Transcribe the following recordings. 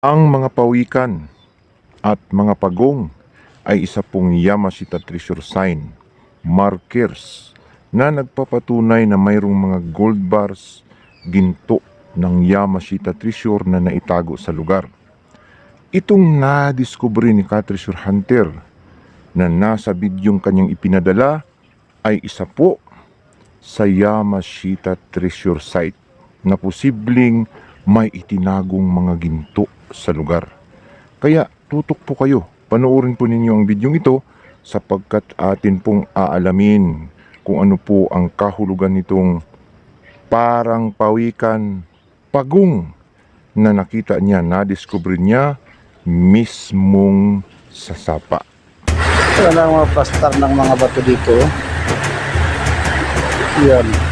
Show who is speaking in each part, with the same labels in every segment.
Speaker 1: Ang mga pawikan at mga pagong ay isa pong Yamashita Treasure Sign, markers na nagpapatunay na mayroong mga gold bars, ginto ng Yamashita Treasure na naitago sa lugar. Itong nadiskubre ni Ka-Treasure Hunter na nasa bidyong kanyang ipinadala ay isa po sa Yamashita Treasure Site na posibleng may itinagong mga ginto sa lugar. Kaya tutok po kayo, panoorin po ninyo ang bidyong ito sapagkat atin pong aalamin kung ano po ang kahulugan nitong parang pawikan pagong na nakita niya, nadiscover niya mismong sa sapa.
Speaker 2: Ang mga plastar ng mga bato dito. Yan.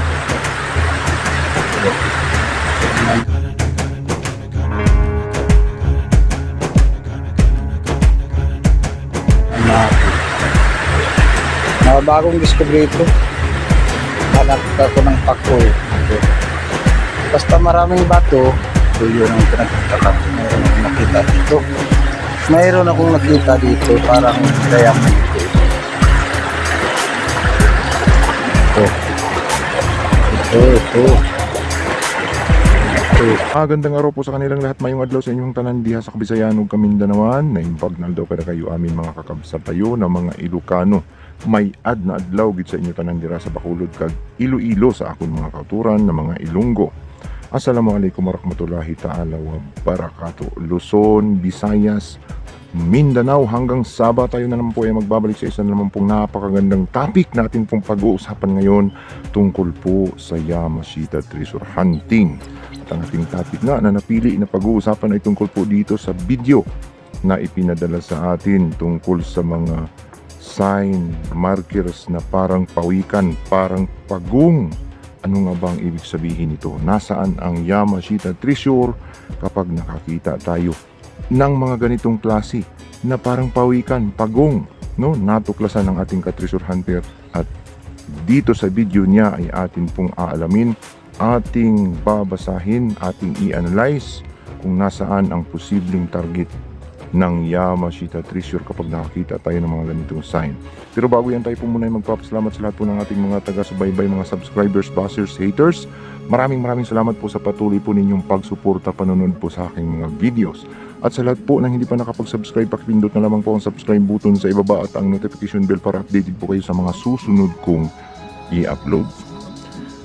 Speaker 2: Bagong discovery ito. Hanap ako ng pakoy. Basta maraming bato, ito yun ang pinagkakaroon. Mayroon akong nakita dito. Mayroon akong nakita dito, parang diamond ito. Ito. Ito, ito.
Speaker 1: Magandang araw po sa kanilang lahat. Mayong adlaw sa inyong tanan diha sa Kabisayan ug Kamindanawan. Na impag naldaw kada kayo amin mga kakabsapayo na mga Ilocano. May ad na adlaw gid sa inyo tanan dira sa Bacolod kag Iloilo sa akon mga kauturan na mga Ilonggo. Assalamualaikum warahmatullahi taala wa barakatuh. Luzon, Visayas, Mindanao hanggang Saba tayo na naman po ay magbabalik sa isa na naman pong napakagandang topic natin pong pag-uusapan ngayon tungkol po sa Yamashita Treasure Hunting. At ang ating topic nga na napili na pag-uusapan ay tungkol po dito sa video na ipinadala sa atin tungkol sa mga sign markers na parang pawikan, parang pagong. Ano nga ba ang ibig sabihin nito? Nasaan ang Yamashita Treasure kapag nakakita tayo ng mga ganitong klase na parang pawikan, pagong, no? Natuklasan ng ating ka-treasure hunter at dito sa video niya ay atin pong aalamin ating babasahin, ating i-analyze kung nasaan ang posibleng target ng Yamashita Treasure kapag nakakita tayo ng mga ganitong sign. Pero bago yan tayo po muna ay magpapasalamat sa lahat po ng ating mga taga-subaybay, mga subscribers, bashers, haters. Maraming maraming salamat po sa patuloy po ninyong pagsuporta, panonood po sa aking mga videos. At sa lahat po ng hindi pa nakapag-subscribe, pakipindot na lamang po ang subscribe button sa ibaba at ang notification bell para updated po kayo sa mga susunod kong i-upload.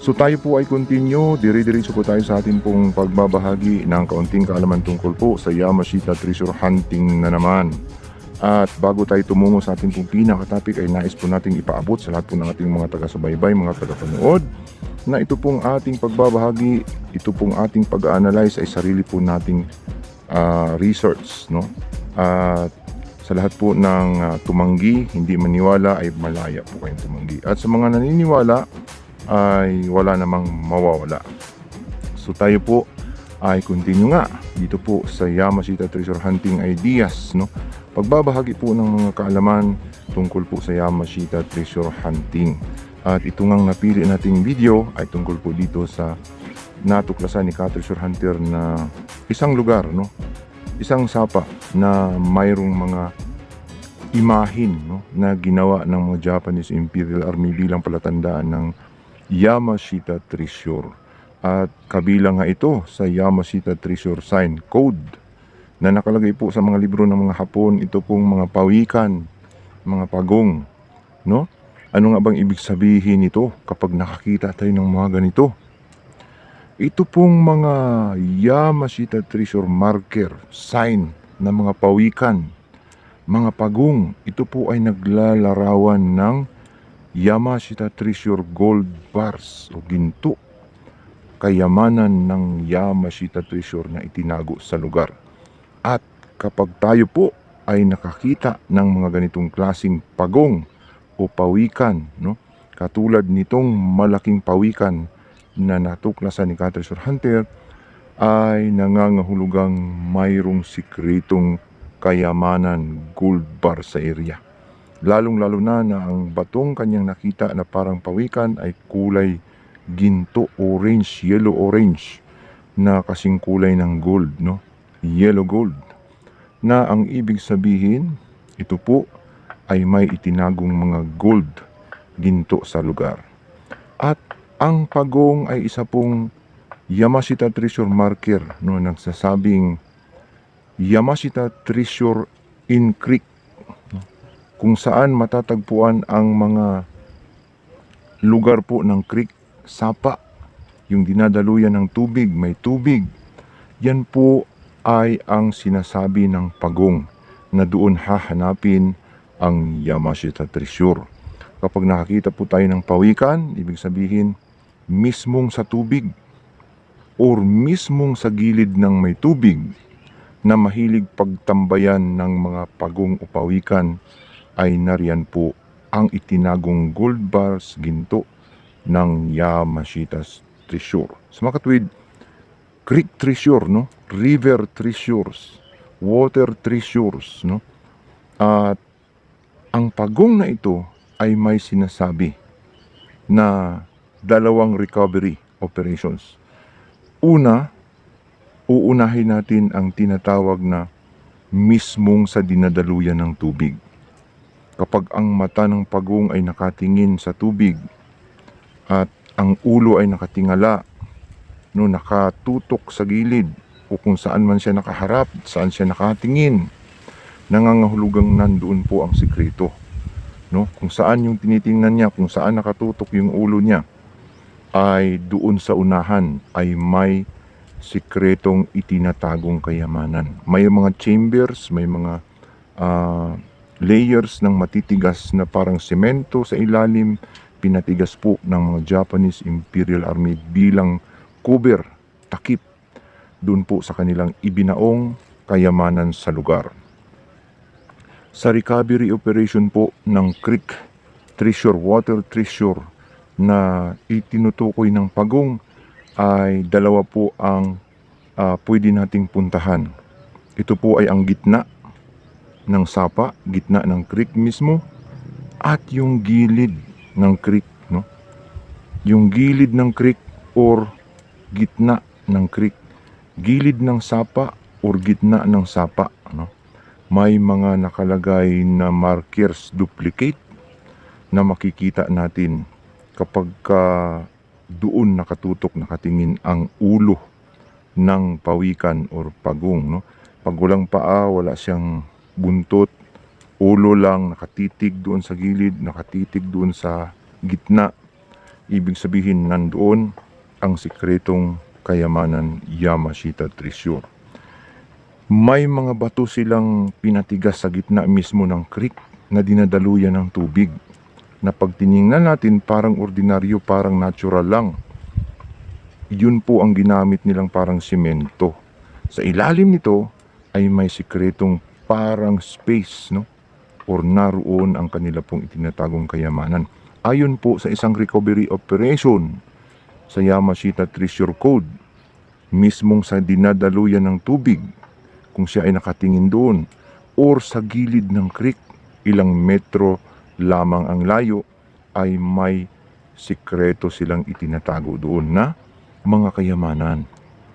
Speaker 1: So tayo po ay continue, dire-diretso po tayo sa atin pong pagbabahagi ng kaunting kaalaman tungkol po sa Yamashita Treasure Hunting na naman. At bago tayo tumungo sa ating pong pinaka-topic ay nais po nating ipaabot sa lahat po ng ating mga taga-subaybay, mga taga-panood na ito pong ating pagbabahagi, ito pong ating pag-analyze ay sarili po nating ah, research. No? At sa lahat po ng ah, tumanggi, hindi maniwala ay malaya po kayong tumanggi. At sa mga naniniwala, ay wala namang mawawala. So tayo po ay continue nga dito po sa Yamashita Treasure Hunting Ideas no. Pagbabahagi po ng mga kaalaman tungkol po sa Yamashita Treasure Hunting. At ito ngang napili nating video ay tungkol po dito sa natuklasan ni Ka Treasure Hunter na isang lugar no. Isang sapa na mayroong mga imahin no, na ginawa ng mga Japanese Imperial Army bilang palatandaan ng Yamashita Treasure. At kabilang nga ito sa Yamashita Treasure Sign Code na nakalagay po sa mga libro ng mga Hapon. Ito pong mga pawikan, mga pagong. No? Ano nga bang ibig sabihin nito kapag nakakita tayo ng mga ganito? Ito pong mga Yamashita Treasure Marker, sign ng mga pawikan, mga pagong. Ito po ay naglalarawan ng Yamashita Treasure Gold Bars o ginto. Kayamanan ng Yamashita Treasure na itinago sa lugar. At kapag tayo po ay nakakita ng mga ganitong klasing pagong o pawikan, no? katulad nitong malaking pawikan na natuklasan ni Treasure Hunter, ay nangangahulugang mayroong sikretong kayamanan gold bar sa area lalong-lalo na na ang batong kanyang nakita na parang pawikan ay kulay ginto, orange, yellow orange na kasing kulay ng gold, no? yellow gold na ang ibig sabihin ito po ay may itinagong mga gold ginto sa lugar. At ang pagong ay isa pong Yamashita Treasure Marker no nagsasabing Yamashita Treasure in Creek kung saan matatagpuan ang mga lugar po ng creek, sapa, yung dinadaluyan ng tubig, may tubig. Yan po ay ang sinasabi ng pagong na doon hahanapin ang Yamashita Treasure. Kapag nakakita po tayo ng pawikan, ibig sabihin mismong sa tubig or mismong sa gilid ng may tubig na mahilig pagtambayan ng mga pagong o pawikan ay nariyan po ang itinagong gold bars ginto ng Yamashita's Treasure. Sa mga creek treasure, no? river treasures, water treasures. No? At ang pagong na ito ay may sinasabi na dalawang recovery operations. Una, uunahin natin ang tinatawag na mismong sa dinadaluyan ng tubig. Kapag ang mata ng pagong ay nakatingin sa tubig at ang ulo ay nakatingala, no, nakatutok sa gilid o kung saan man siya nakaharap, saan siya nakatingin, nangangahulugang nandoon po ang sikreto. No? Kung saan yung tinitingnan niya, kung saan nakatutok yung ulo niya, ay doon sa unahan ay may sikretong itinatagong kayamanan. May mga chambers, may mga ah, layers ng matitigas na parang semento sa ilalim, pinatigas po ng mga Japanese Imperial Army bilang cover, takip, doon po sa kanilang ibinaong kayamanan sa lugar. Sa recovery operation po ng creek treasure, water treasure na itinutukoy ng pagong ay dalawa po ang ah, pwede nating puntahan. Ito po ay ang gitna ng sapa, gitna ng creek mismo at yung gilid ng creek, no? Yung gilid ng creek or gitna ng creek, gilid ng sapa or gitna ng sapa, no? May mga nakalagay na markers duplicate na makikita natin kapag ka doon nakatutok nakatingin ang ulo ng pawikan or pagong no? Pag walang paa wala siyang buntot ulo lang nakatitig doon sa gilid nakatitig doon sa gitna. Ibig sabihin nandoon ang sikretong kayamanan Yamashita Treasure may mga bato silang pinatigas sa gitna mismo ng creek na dinadaluyan ng tubig na pag tiningnan natin parang ordinaryo, parang natural lang. Yun po ang ginamit nilang parang simento. Sa ilalim nito ay may sikretong parang space, no? Or naroon ang kanila pong itinatagong kayamanan. Ayon po sa isang recovery operation sa Yamashita Treasure Code, mismong sa dinadaluyan ng tubig, kung siya ay nakatingin doon, or sa gilid ng creek, ilang metro lamang ang layo ay may sikreto silang itinatago doon na mga kayamanan.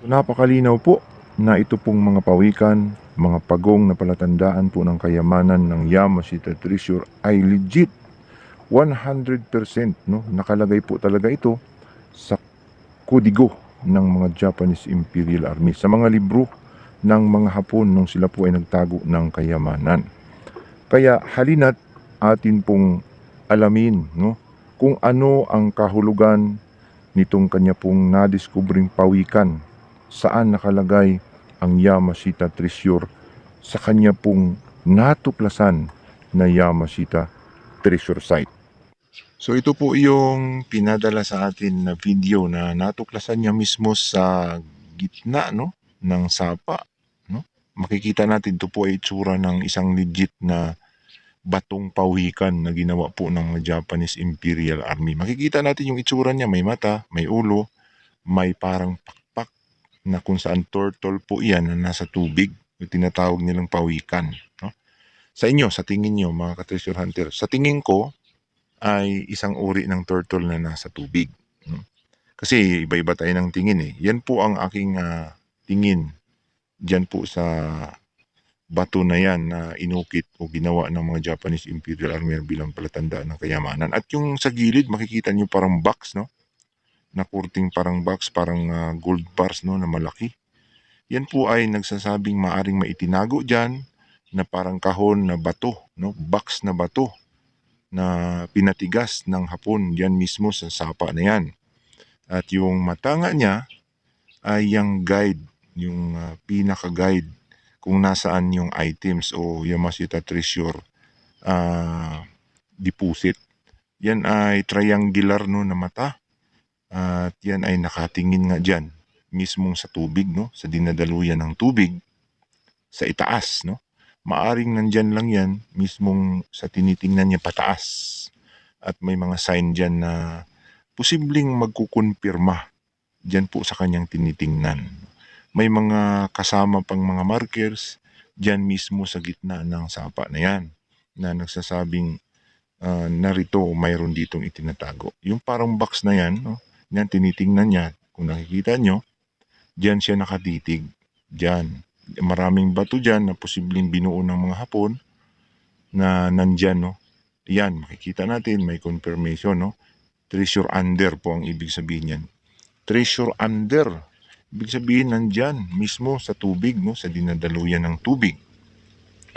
Speaker 1: Napakalinaw po na ito pong mga pawikan, mga pagong na palatandaan po ng kayamanan ng Yamashita Treasure ay legit 100% no nakalagay po talaga ito sa kodigo ng mga Japanese Imperial Army sa mga libro ng mga Hapon nung sila po ay nagtago ng kayamanan. Kaya halina't atin pong alamin no kung ano ang kahulugan nitong kanya pong nadiskubring pawikan saan nakalagay ang Yamashita Treasure sa kanya pong natuklasan na Yamashita Treasure Site. So ito po yung pinadala sa atin na video na natuklasan niya mismo sa gitna no ng sapa no. Makikita natin ito po ay itsura ng isang legit na batong pawikan na ginawa po ng Japanese Imperial Army. Makikita natin yung itsura niya, may mata, may ulo, may parang pakpak na kung saan turtle po iyan na nasa tubig, yung tinatawag nilang pawikan. No? Sa inyo, sa tingin niyo mga ka-treasure hunter, sa tingin ko ay isang uri ng turtle na nasa tubig. no? Kasi iba-iba tayo ng tingin eh. Yan po ang aking ah, tingin dyan po sa bato na yan na inukit o ginawa ng mga Japanese Imperial Army bilang palatandaan ng kayamanan. At yung sa gilid, makikita nyo parang box, no? Na kurting parang box, parang ah, gold bars, no? Na malaki. Yan po ay nagsasabing maaring maitinago dyan na parang kahon na bato, no? Box na bato na pinatigas ng hapon yan mismo sa sapa na yan. At yung mata nga niya ay yung guide, yung ah, pinaka-guide kung nasaan yung items o Yamashita Treasure ah, deposit. Yan ay triangular no na mata. At yan ay nakatingin nga dyan mismong sa tubig no sa dinadaluyan ng tubig sa itaas no. Maaring nandyan lang yan mismong sa tinitingnan niya pataas. At may mga sign dyan na posibleng magkukumpirma dyan po sa kanyang tinitingnan may mga kasama pang mga markers dyan mismo sa gitna ng sapa na yan na nagsasabing ah, narito mayroon ditong itinatago. Yung parang box na yan, no? yan tinitingnan niya, kung nakikita nyo, dyan siya nakatitig. Dyan. Maraming bato dyan na posibleng binuo ng mga hapon na nandyan. No? Yan, makikita natin, may confirmation. No? Treasure under po ang ibig sabihin yan. Treasure under Ibig sabihin nandyan mismo sa tubig, no, sa dinadaluyan ng tubig,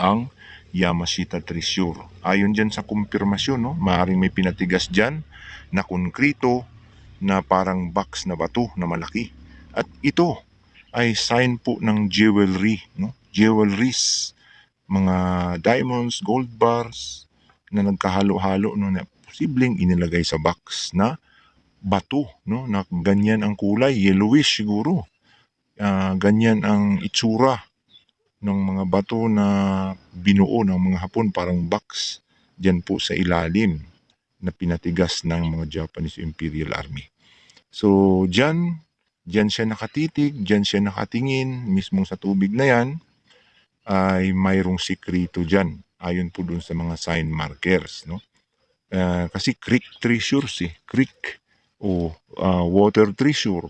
Speaker 1: ang Yamashita Treasure. Ayon dyan sa kumpirmasyon, no, maaaring may pinatigas dyan na konkrito na parang box na bato na malaki. At ito ay sign po ng jewelry, no, jewelries, mga diamonds, gold bars na nagkahalo-halo no, na posibleng inilagay sa box na bato, no, na ganyan ang kulay, yellowish siguro. Ah, ganyan ang itsura ng mga bato na binuo ng mga Hapon, parang box diyan po sa ilalim na pinatigas ng mga Japanese Imperial Army. So, diyan, diyan siya nakatitig, diyan siya nakatingin, mismong sa tubig na yan, ay mayroong sikrito diyan ayon po dun sa mga sign markers, no? Ah, kasi creek treasures eh, creek o ah, water treasure.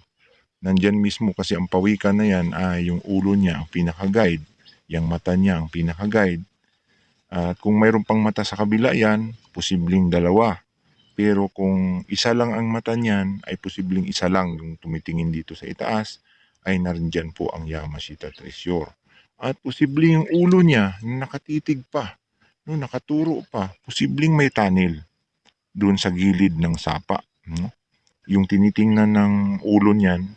Speaker 1: Nandyan mismo kasi ang pawikan na yan ay yung ulo niya ang pinaka-guide, yung mata niya ang pinaka-guide. At kung mayroon pang mata sa kabila yan, posibleng dalawa. Pero kung isa lang ang mata niyan, ay posibleng isa lang yung tumitingin dito sa itaas, ay narindyan po ang Yamashita Treasure. At posibleng yung ulo niya na nakatitig pa, no, nakaturo pa, posibleng may tunnel doon sa gilid ng sapa. No? Yung tinitingnan ng ulo niyan,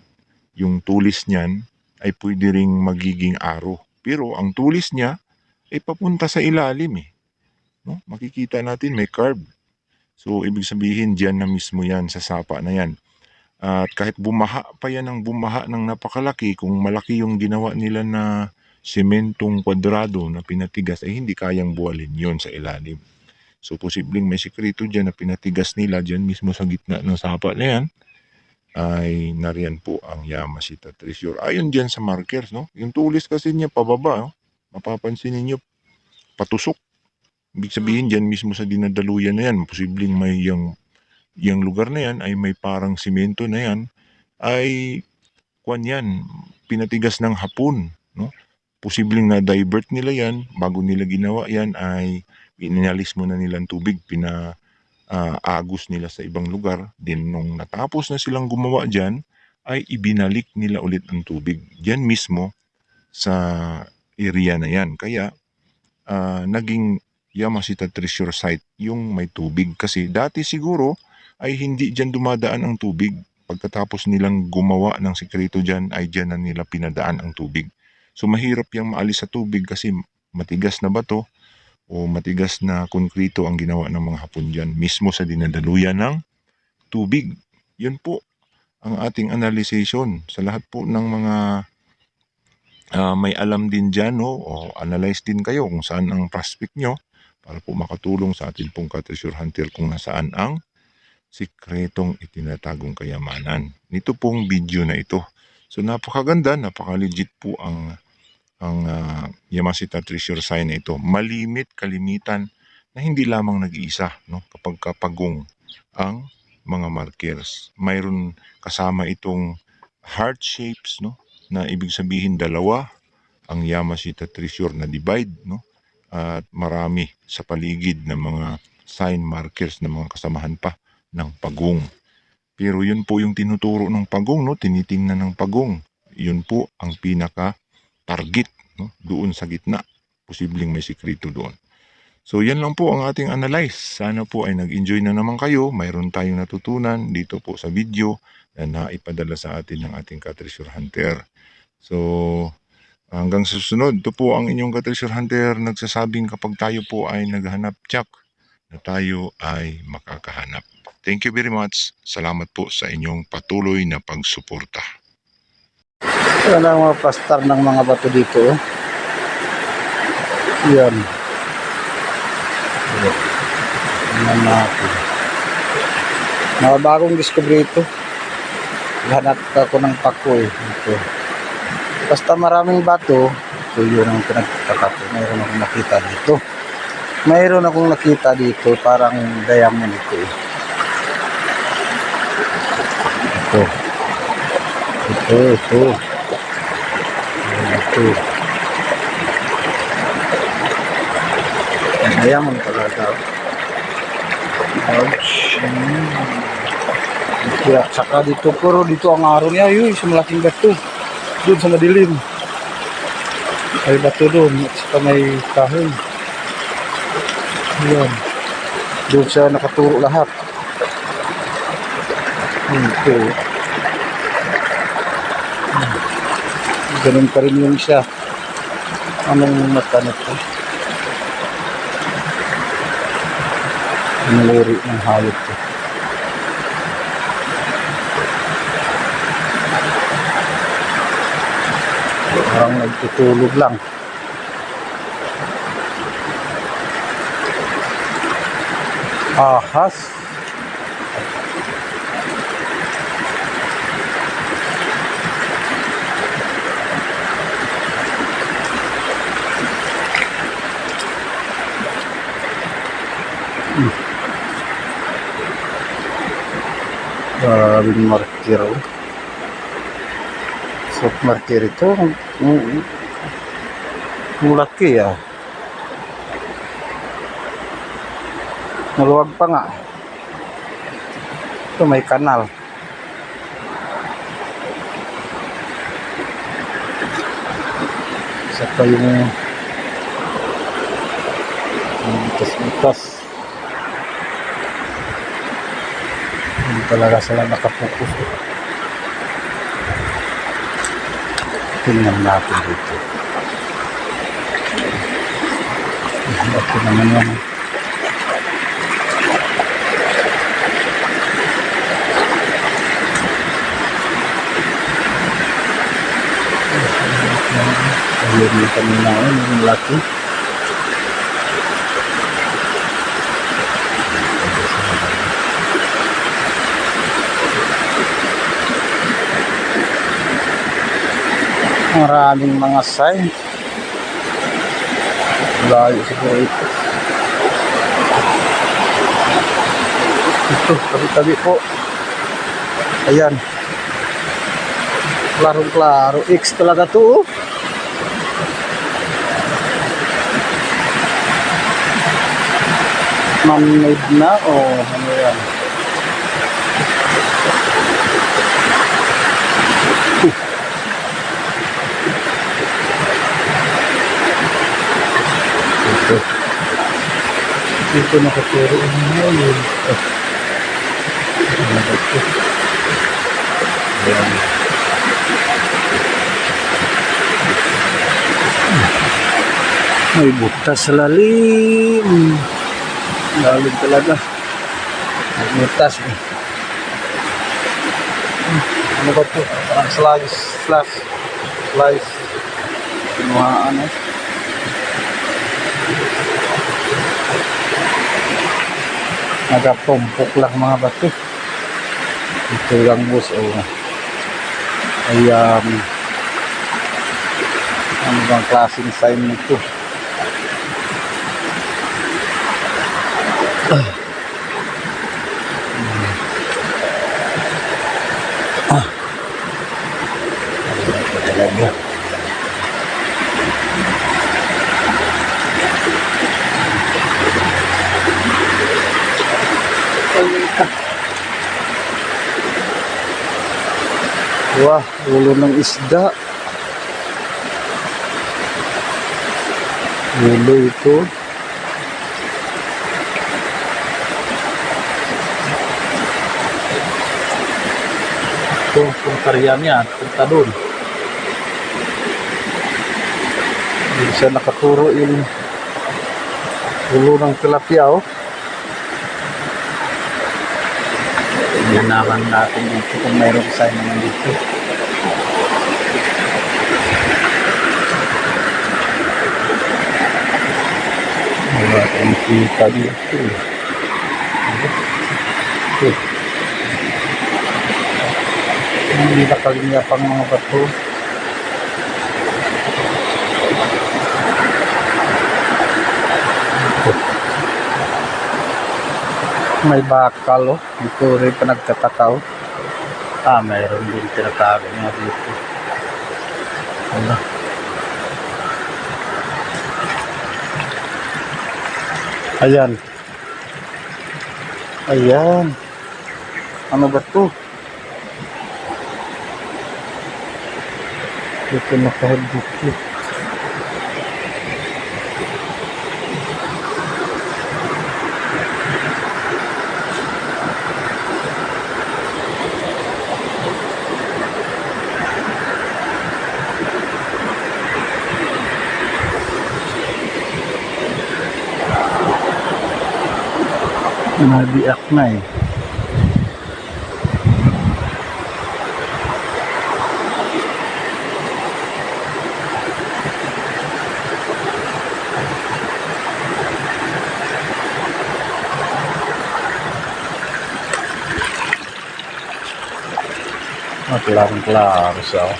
Speaker 1: yung tulis niyan, ay pwede ring magiging aro. Pero ang tulis niya ay papunta sa ilalim eh. No? Makikita natin may curve. So, ibig sabihin, diyan na mismo yan sa sapa na yan. At kahit bumaha pa yan ng bumaha ng napakalaki, kung malaki yung ginawa nila na sementong kwadrado na pinatigas, ay hindi kayang buwalin yon sa ilalim. So, posibleng may sikreto dyan na pinatigas nila dyan mismo sa gitna ng sapa na yan ay nariyan po ang Yamashita Treasure. Ayon dyan sa markers, no? Yung tulis kasi niya pababa, no? mapapansin ninyo, patusok. Ibig sabihin dyan mismo sa dinadaluyan na yan, posibleng may yung, yung lugar na yan ay may parang simento na yan, ay kwan yan, pinatigas ng hapon. No? Posibleng na-divert nila yan, bago nila ginawa yan ay inalis mo na nilang tubig, pina ah, agos nila sa ibang lugar. Then nung natapos na silang gumawa dyan, ay ibinalik nila ulit ang tubig. Diyan mismo sa area na yan. Kaya ah, naging Yamashita Treasure Site yung may tubig. Kasi dati siguro ay hindi dyan dumadaan ang tubig. Pagkatapos nilang gumawa ng sikreto dyan, ay dyan na nila pinadaan ang tubig. So mahirap yung maalis sa tubig kasi matigas na bato o matigas na konkrito ang ginawa ng mga Hapon dyan, mismo sa dinadaluyan ng tubig. Yun po ang ating analyzation sa lahat po ng mga ah, may alam din dyan, no? o analyze din kayo kung saan ang prospect nyo para po makatulong sa atin pong ka-treasure hunter kung nasaan ang sikretong itinatagong kayamanan. Nito pong video na ito. So napakaganda, napaka-legit po ang ang ah, Yamashita Treasure Sign na ito. Malimit, kalimitan na hindi lamang nag-iisa no? kapag kapagong ang mga markers. Mayroon kasama itong heart shapes no? na ibig sabihin dalawa ang Yamashita Treasure na divide no at marami sa paligid ng mga sign markers ng mga kasamahan pa ng pagong. Pero yun po yung tinuturo ng pagong no, tinitingnan ng pagong. Yun po ang pinaka target no, doon sa gitna. Posibleng may sikreto doon. So yan lang po ang ating analyze. Sana po ay nag-enjoy na naman kayo. Mayroon tayong natutunan dito po sa video na naipadala sa atin ng ating ka-treasure hunter. So hanggang susunod, ito po ang inyong ka-treasure hunter nagsasabing kapag tayo po ay naghanap tsak na tayo ay makakahanap. Thank you very much. Salamat po sa inyong patuloy na pagsuporta.
Speaker 2: Yan ang mga pastar ng mga bato dito. oh. Yan. Yan natin. Mga bagong discovery ito. Hanap ako ng pakoy. Ito. Basta maraming bato, ito yun ang pinagkakato. Mayroon akong nakita dito. Mayroon akong nakita dito, parang diamond ito. eh. Ito. Ito, ito. Ito. Diamond talaga. Ouch. Hmm. Kaya saka dito puro dito ang araw niya yun sa malaking bato. Doon sa madilim. May bato doon at saka may kahoy. Ayan. Doon siya nakaturo lahat. Ito. Ganun pa rin yung siya. Anong mata nito? Naliri ng hayop ko. Parang nagtutulog lang. Ahas. Maraming martir. oh. So, martir ito. Ang, ang, ang laki ah. Maluwag pa nga. Ito may kanal. Isa pa yung yung butas-butas. Hindi talaga sila nakapokus. Tingnan natin dito. Ito naman yan. Ayun yung kanina yun, yung laki. Maraming mga sign. Layo siguro ito. Ito, tabi-tabi po. Ayan. Klarong-klaro. X talaga to. oh. Man-made na o ano yan? Dito nakaturo ang ngayon. Ayan. May butas sa lalim. Lalim talaga. May butas eh. Ano ba ito? Parang slice, slash, slice. Kinuhaan eh. Nagapumpok lang mga bato. Ito lang boss. Oh. Ay, um, ano bang klaseng sign nito? Ah. Ano Wah, ulo ng isda. Ulo ito.
Speaker 3: Ito, kung karya niya, punta doon.
Speaker 2: Hindi siya nakaturo yung ulo ng tilapia oh.
Speaker 3: Naman natin dito kung mayroong sign naman dito.
Speaker 2: Wala tayong kita dito. eh. Ito. Hindi nakalinya pang mga bato. Ito. May bakal oh. Ito rin pa nagtataka oh.
Speaker 3: Ah, mayroon din tinatago niya dito.
Speaker 2: Ano? Ayan. Ayan. Ano ba to? Ito nakahid dito. Nabiak na eh.
Speaker 3: Ah, klarong-klaro siya. oh.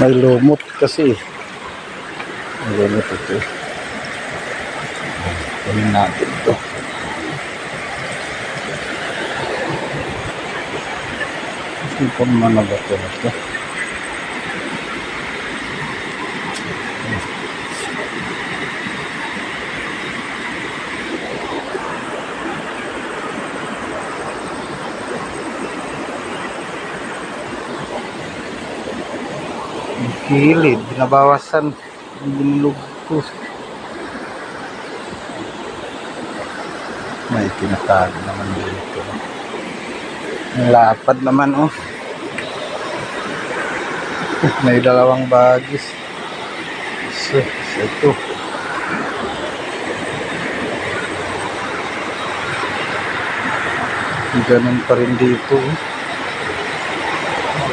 Speaker 2: May lumot kasi. May lumot ito.
Speaker 3: Kunin natin ito.
Speaker 2: Pa naman na ba ito? ito? Binabawasan ang ko. May tinatago naman dito. Ang lapad naman oh. May dalawang bagis. So, ito. Ganun pa rin dito. oh.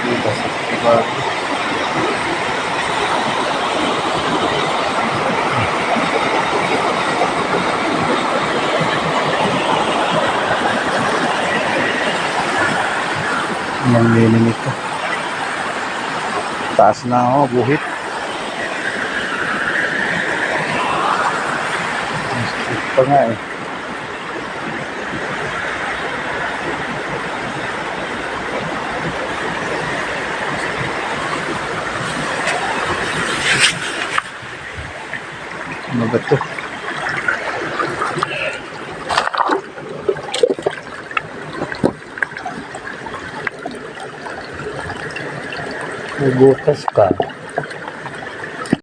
Speaker 2: Dito sa Ang linim ito. Taas na ako, buhit. Ang stick pa nga eh. Ano ba ito? May butas ka.